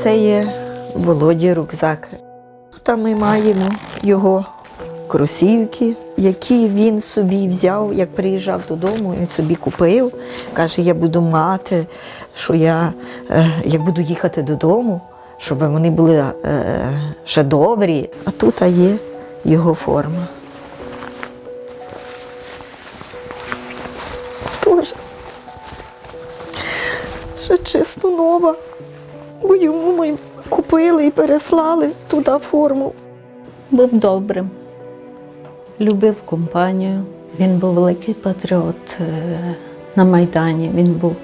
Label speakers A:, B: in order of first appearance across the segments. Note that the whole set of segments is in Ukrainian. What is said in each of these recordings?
A: Це є Володі рюкзак. Там ми маємо його кросівки, які він собі взяв, як приїжджав додому, він собі купив. Каже, я буду мати, що я е, як буду їхати додому, щоб вони були е, ще добрі. А тут є його форма. Теж ще чисто нова, бо йому ми купили і переслали туди форму.
B: Був добрим, любив компанію. Він був великий патріот е, на Майдані. Він був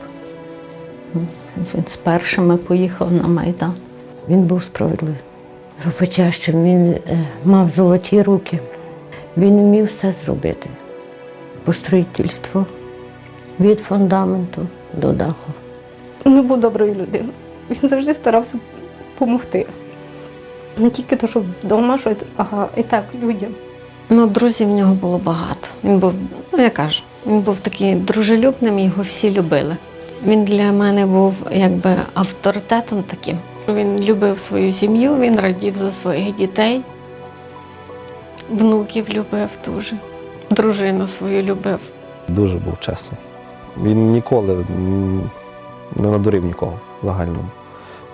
B: він з першими поїхав на Майдан.
C: Він був справедливий. Роботящим, він е, мав золоті руки. Він вмів все зробити. По строїтельству від фундаменту до даху.
D: Він був доброю людиною. Він завжди старався допомогти. Не тільки то, що вдома щось, а і так людям.
E: Ну, друзів в нього було багато. Він був, ну я кажу, він був такий дружелюбним, його всі любили. Він для мене був якби авторитетом таким. Він любив свою сім'ю, він радів за своїх дітей, внуків любив дуже, дружину свою любив.
F: Дуже був чесний. Він ніколи не надурив нікого в загальному.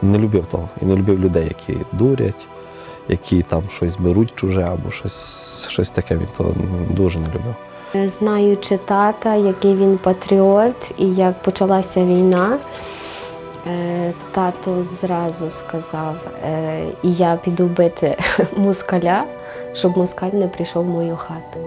F: Не любив того. І не любив людей, які дурять, які там щось беруть чуже або щось, щось таке. Він то дуже не любив.
G: Знаючи тата, який він патріот, і як почалася війна, е, тато зразу сказав: е, я піду бити москаля, щоб москаль не прийшов в мою хату.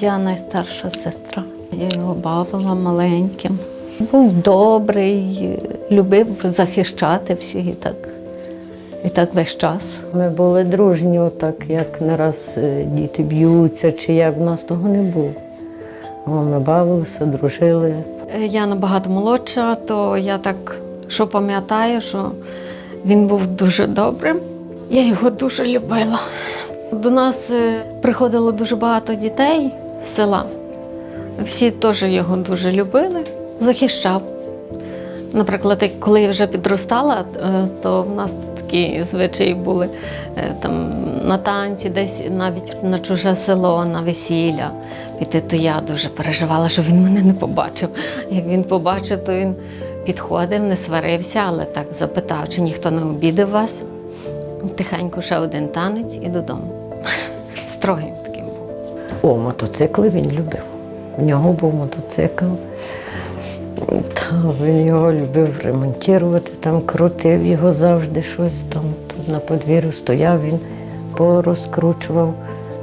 B: Я найстарша сестра. Я його бавила маленьким. Був добрий, любив захищати всіх і так, і так весь час.
C: Ми були дружні, отак, як не раз е, діти б'ються, чи як в нас того не було. Ми бавилися, дружили.
E: Е, Я набагато молодша, то я так що пам'ятаю, що він був дуже добрим. Я його дуже любила. До нас е, приходило дуже багато дітей села. Всі теж його дуже любили, захищав. Наприклад, коли я вже підростала, е, то в нас такі звичаї були е, там на танці, десь навіть на чуже село, на весілля піти, то я дуже переживала, що він мене не побачив. Як він побачив, то він підходив, не сварився, але так запитав, чи ніхто не обідав вас. Тихенько ще один танець і додому. Був.
C: О, мотоцикли він любив. У нього був мотоцикл. Та, він його любив ремонтувати, там крутив його завжди щось там. Тут на подвір'ю стояв, він порозкручував,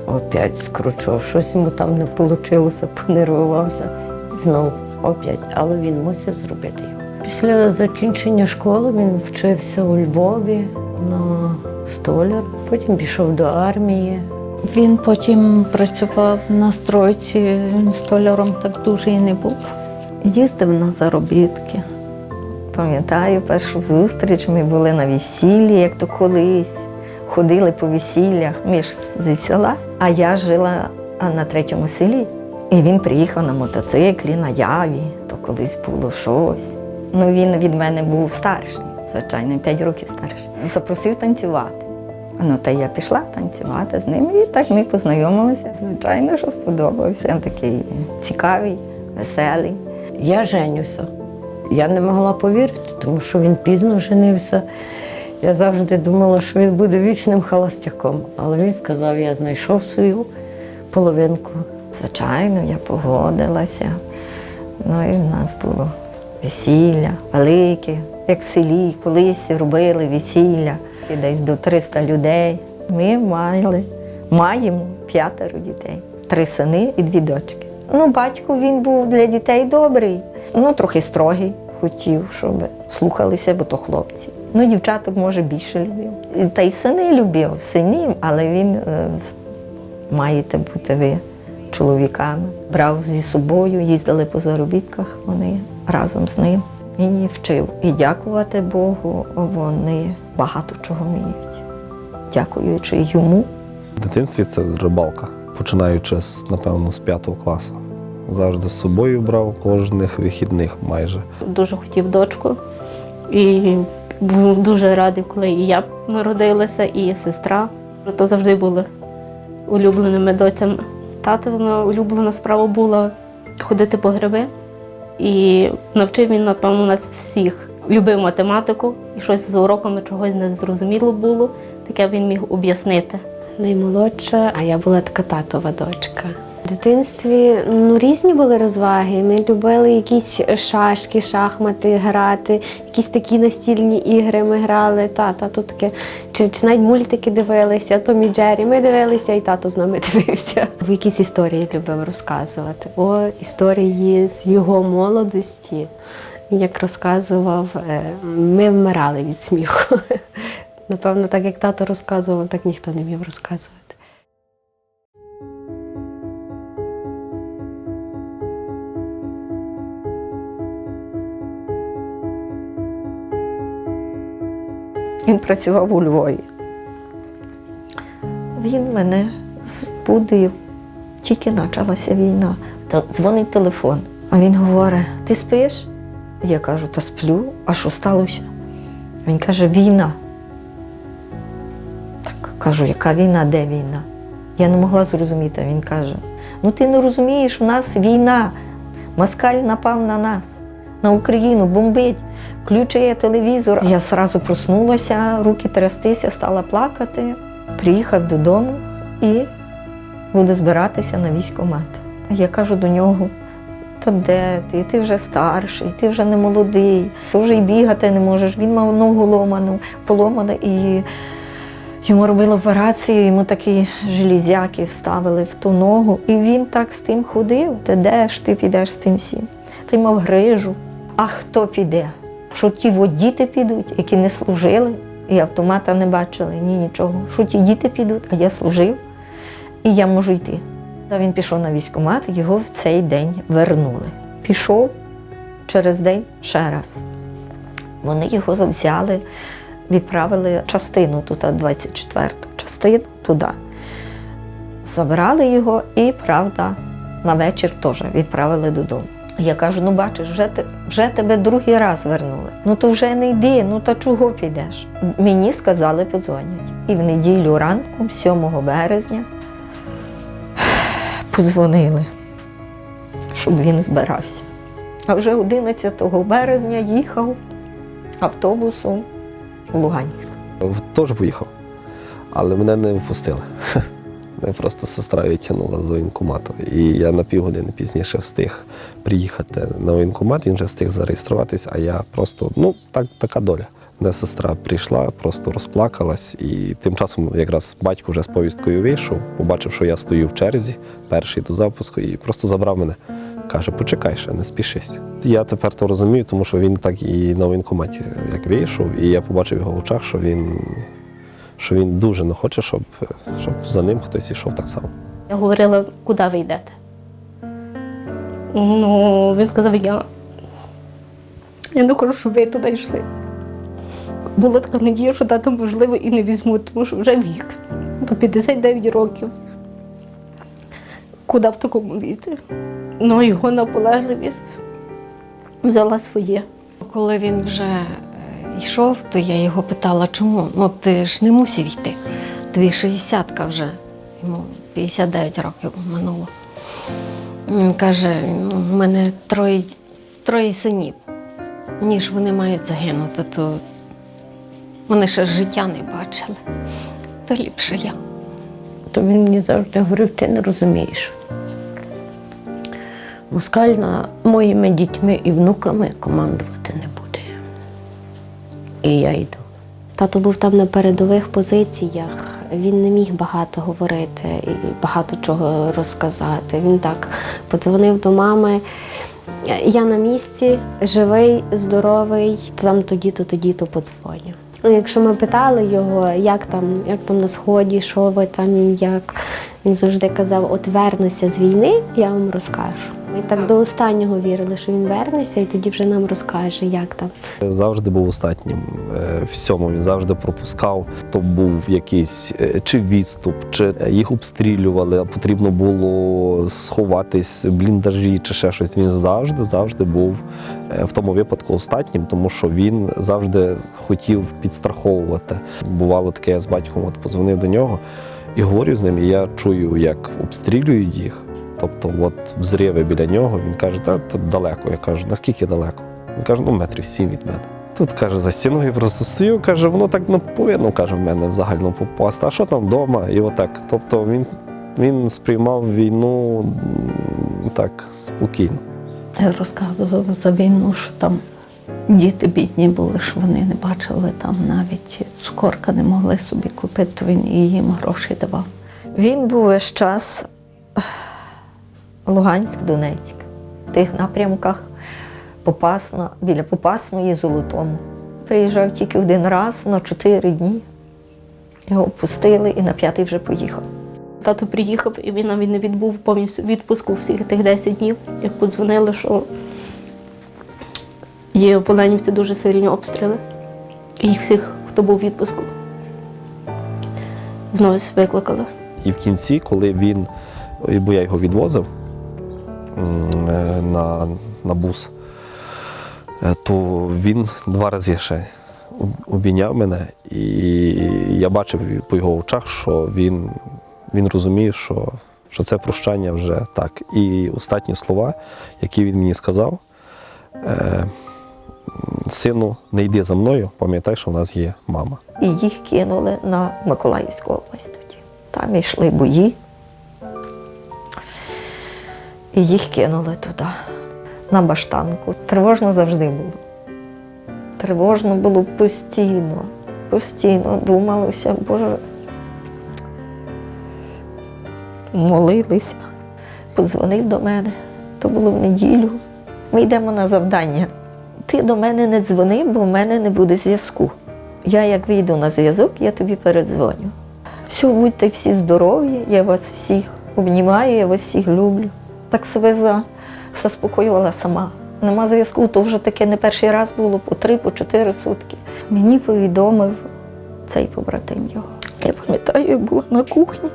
C: опять скручував. Щось йому там не вийшло, понервувався. Знов опять, але він мусив зробити його. Після закінчення школи він вчився у Львові на столяр, потім пішов до армії.
B: Він потім працював на стройці, він столяром так дуже і не був. Їздив на заробітки.
A: Пам'ятаю першу зустріч, ми були на весіллі, як то колись. Ходили по весіллях. Ми зі села, а я жила на третьому селі. І він приїхав на мотоциклі, на яві, то колись було щось. Ну він від мене був старший, звичайно, 5 років старший. Запросив танцювати. Ну, та я пішла танцювати з ним, і так ми познайомилися. Звичайно, що сподобався. Він такий цікавий, веселий.
C: Я женюся. Я не могла повірити, тому що він пізно женився. Я завжди думала, що він буде вічним холостяком. Але він сказав, я знайшов свою половинку.
A: Звичайно, я погодилася. Ну і в нас було весілля велике, як в селі, колись робили весілля, і десь до 300 людей. Ми мали, маємо п'ятеро дітей, три сини і дві дочки. Ну, батько він був для дітей добрий, ну трохи строгий, хотів, щоб слухалися, бо то хлопці. Ну, дівчаток, може, більше любив. Та й сини любив, синів, але він е, маєте бути ви чоловіками. Брав зі собою, їздили по заробітках вони. разом з ним і вчив. І дякувати Богу, вони багато чого вміють. Дякуючи йому,
F: В дитинстві це рибалка, починаючи з, напевно, з п'ятого класу. Завжди з собою брав кожних вихідних майже.
D: Дуже хотів дочку. І був дуже радий, коли і я народилася, і сестра. То завжди були улюбленими доцями. Татина улюблена справа була ходити по гриби. І навчив він, напевно, нас всіх. Любив математику, щось з уроками чогось не зрозуміло було, таке він міг об'яснити.
G: Наймолодша, а я була така татова дочка. В дитинстві ну, різні були розваги. Ми любили якісь шашки, шахмати грати, якісь такі настільні ігри ми грали. Та, тато таке, чи, чи навіть мультики дивилися, Том і Джері. Ми дивилися, і тато з нами дивився. В якісь історії любив розказувати. О, історії з його молодості. Як розказував, е, ми вмирали від сміху. Напевно, так як тато розказував, так ніхто не міг розказувати.
A: Він працював у Львові. Він мене збудив. Тільки почалася війна. Дзвонить телефон. А він говорить: ти спиш? Я кажу, то сплю, а що сталося? Він каже, війна. Так кажу, яка війна, де війна? Я не могла зрозуміти. Він каже: Ну ти не розумієш, у нас війна. Москаль напав на нас, на Україну, бомбить, включує телевізор. Я одразу проснулася, руки трястися, стала плакати. Приїхав додому і буде збиратися на військкомат. А я кажу до нього: та де ти? Ти вже старший, ти вже не молодий, ти вже й бігати не можеш. Він мав ногу ломану, поломану і йому робили операцію, йому такі железяки вставили в ту ногу. І він так з тим ходив. Ти де ж ти підеш з тим всім? Ти мав грижу. А хто піде? Що ті діти підуть, які не служили, і автомата не бачили, ні нічого. Що ті діти підуть, а я служив, і я можу йти. Та він пішов на військкомат, його в цей день вернули. Пішов через день ще раз. Вони його взяли, відправили частину тут, 24-ту частину туди. Забрали його і, правда, на вечір теж відправили додому. Я кажу: ну бачиш, вже, вже тебе другий раз вернули. Ну то вже не йди, ну та чого підеш? Мені сказали, подзвонять. І в неділю ранком, 7 березня, подзвонили, щоб він збирався. А вже 11 березня їхав автобусом в Луганськ.
F: Теж поїхав, але мене не впустили. Мене просто сестра відтягнула з воєнкомату. І я на півгодини пізніше встиг приїхати на воєнкомат, він вже встиг зареєструватись, а я просто, ну, так, така доля. Мене сестра прийшла, просто розплакалась, і тим часом якраз батько вже з повісткою вийшов, побачив, що я стою в черзі, перший до запуску, і просто забрав мене. Каже, почекай ще, не спішись. Я тепер то розумію, тому що він так і на воєнкоматі як вийшов, і я побачив в його очах, що він, що він дуже не хоче, щоб, щоб за ним хтось йшов так само.
D: Я говорила, куди ви йдете? Ну, він сказав, я. Я не хочу, щоб ви туди йшли. Була така надія, що тата, можливо, і не візьмуть, тому що вже вік. До 59 років. Куди в такому віці? Ну, його наполегливість взяла своє.
E: Коли він вже е, йшов, то я його питала, чому? Ну ти ж не мусив йти. Тобі 60 вже, йому 59 років минуло. Він каже: «Ну, в мене троє, троє синів. Ніж вони мають загинути, то вони ще життя не бачили. То ліпше я.
C: То він мені завжди говорив, ти не розумієш. Москаль над моїми дітьми і внуками командувати не буде. І я йду.
G: Тато був там на передових позиціях. Він не міг багато говорити і багато чого розказати. Він так подзвонив до мами. Я на місці, живий, здоровий, там тоді-то, тоді-то подзвоню. Ну, Якщо ми питали його, як там, як там на сході, що ви там, як він завжди казав: от вернуся з війни, я вам розкажу. Ми так до останнього вірили, що він вернеться, і тоді вже нам розкаже, як там.
F: Завжди був останнім е, всьому. Він завжди пропускав. То був якийсь е, чи відступ, чи їх обстрілювали, а потрібно було сховатись, бліндажі чи ще щось. Він завжди, завжди був е, в тому випадку останнім, тому що він завжди хотів підстраховувати. Бувало таке, я з батьком от позвонив до нього і говорю з ним, і я чую, як обстрілюють їх. Тобто, от взриви біля нього, він каже, та тут далеко. Я кажу, наскільки далеко? Він каже, ну метрів сім від мене. Тут каже, за стіною просто стою, каже, воно так не повинно, каже, в мене в загальному попасти. А що там вдома? І отак. Тобто він, він сприймав війну так спокійно.
B: Я розказувала за війну, що там діти бідні були, що вони не бачили там навіть цукорка не могли собі купити, то він і їм гроші давав.
A: Він був весь час Луганськ, Донецьк, в тих напрямках Попасна, біля Попасної Золотому. Приїжджав тільки один раз на чотири дні. Його пустили і на п'ятий вже поїхав.
D: Тато приїхав і він навіть не відбув повністю відпуску всіх тих 10 днів, як подзвонили, що є в Оленівці дуже сильні обстріли. І їх всіх, хто був у відпуску, знову викликали.
F: І в кінці, коли він, бо я його відвозив на, на бус, е, то він два рази ще обійняв мене, і я бачив по його очах, що він, він розумів, що, що це прощання вже так. І останні слова, які він мені сказав, е, сину, не йди за мною, пам'ятай, що в нас є мама.
A: І їх кинули на Миколаївську область тоді. Там йшли бої. І їх кинули туди, на баштанку. Тривожно завжди було. Тривожно було постійно, постійно думалося, Боже. Молилися. Подзвонив до мене. То було в неділю. Ми йдемо на завдання. Ти до мене не дзвони, бо в мене не буде зв'язку. Я як вийду на зв'язок, я тобі передзвоню. Все, будьте всі здорові, я вас всіх обнімаю, я вас всіх люблю. Так себе за, заспокоювала сама. Нема зв'язку, то вже таке не перший раз було по три, по чотири сутки. Мені повідомив цей побратим його. Я пам'ятаю, я була на кухні,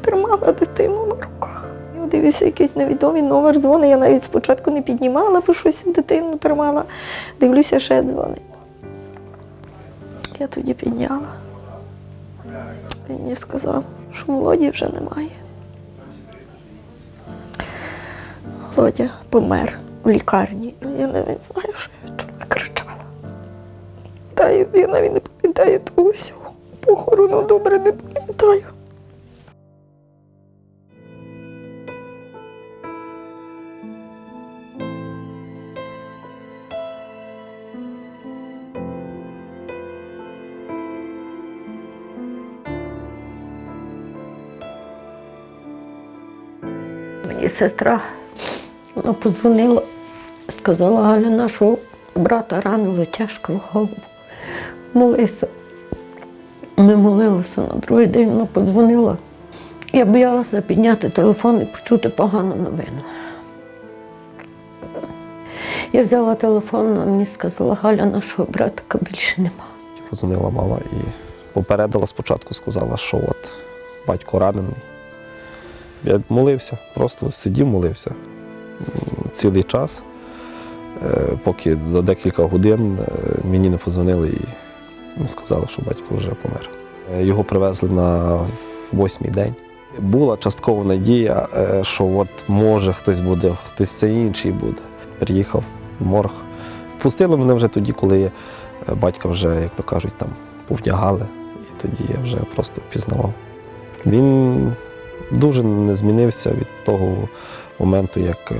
A: тримала дитину на руках. Я дивився якийсь невідомий номер дзвони. Я навіть спочатку не піднімала, бо щось дитину тримала. Дивлюся, ще дзвонить. Я тоді підняла. Він мені сказав, що Володі вже немає. Володя помер в лікарні. Я навіть знаю, що я чула, кричала. Та я навіть не пам'ятаю того всього. Похорону добре не пам'ятаю.
C: Мені сестра вона подзвонила, сказала Галя, нашого брата ранило тяжко в голову. Молися. Ми молилися на другий день, вона подзвонила. Я боялася підняти телефон і почути погану новину. Я взяла телефон, вона мені сказала, Галя, нашого братика більше нема.
F: Позвонила мама і попередила спочатку, сказала, що от батько ранений. Я молився, просто сидів, молився цілий час, е, поки за декілька годин е, мені не позвонили і не сказали, що батько вже помер. Е, Його привезли на восьмий день. Була часткова надія, що от може хтось буде, хтось інший буде. Приїхав в морг. Впустили мене вже тоді, коли батька вже, як то кажуть, там повдягали, і тоді я вже просто впізнавав. Він дуже не змінився від того моменту, як е,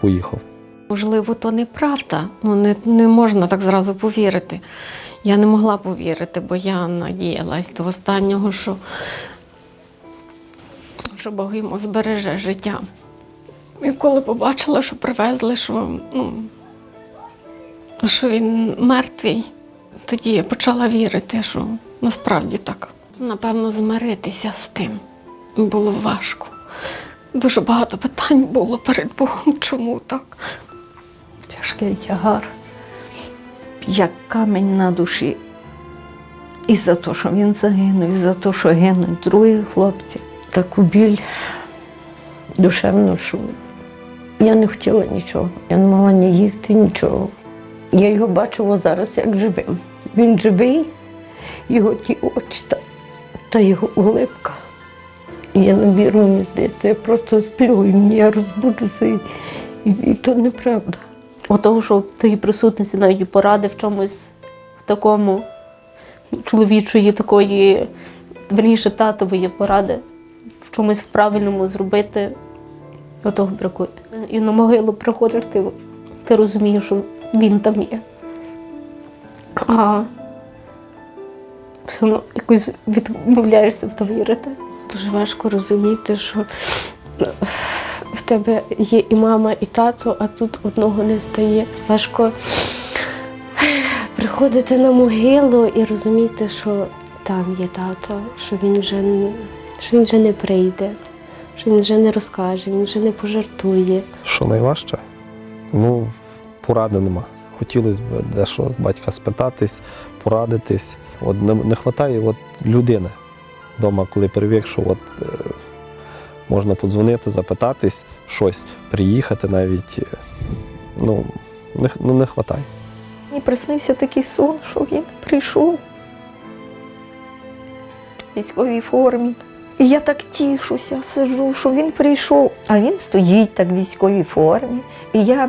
F: поїхав.
E: Можливо, то неправда. Ну, не, не можна так зразу повірити. Я не могла повірити, бо я надіялась до останнього, що, що Бог йому збереже життя. І коли побачила, що привезли, що, ну, що він мертвий, тоді я почала вірити, що насправді так. Напевно, змиритися з тим було важко. Дуже багато питань було перед Богом. Чому так?
B: Тяжкий тягар, як камінь на душі. І за те, що він загинув, і за те, що гинуть другі хлопці.
C: таку біль душевну, що я не хотіла нічого. Я не могла ні їсти нічого. Я його бачила зараз як живим. Він живий, його ті очі та, та його улипка. Я набіру, мені здається, я просто сплю, і я розбуджуся, і, і, то неправда.
D: Отого, що в твоїй присутності навіть поради в чомусь в такому чоловічої такої, верніше татової поради, в чомусь в правильному зробити, отого бракує. І на могилу приходиш, ти, ти розумієш, що він там є. А все одно якось відмовляєшся в то вірити.
G: Дуже важко розуміти, що в тебе є і мама, і тато, а тут одного не стає. Важко приходити на могилу і розуміти, що там є тато, що він вже, що він вже не прийде, що він вже не розкаже, він вже не пожартує.
F: Що найважче? Ну, поради нема. Хотілося б дещо батька спитатись, порадитись. От не, не вистачає от людини вдома, коли привик, що от, е, можна подзвонити, запитатись щось, приїхати навіть. е, Ну, не, ну, не вистачає.
A: Мені приснився такий сон, що він прийшов в військовій формі. І я так тішуся, сижу, що він прийшов, а він стоїть так в військовій формі. І я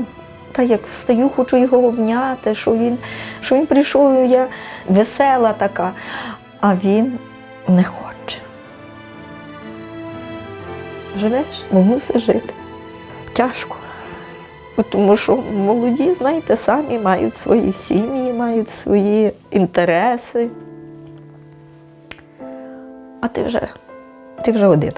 A: та як встаю, хочу його обняти, що він, що він прийшов, я весела така, а він не хоче. Живеш, бо мусиш жити. Тяжко. Тому що молоді, знаєте, самі мають свої сім'ї, мають свої інтереси. А ти вже, ти вже один.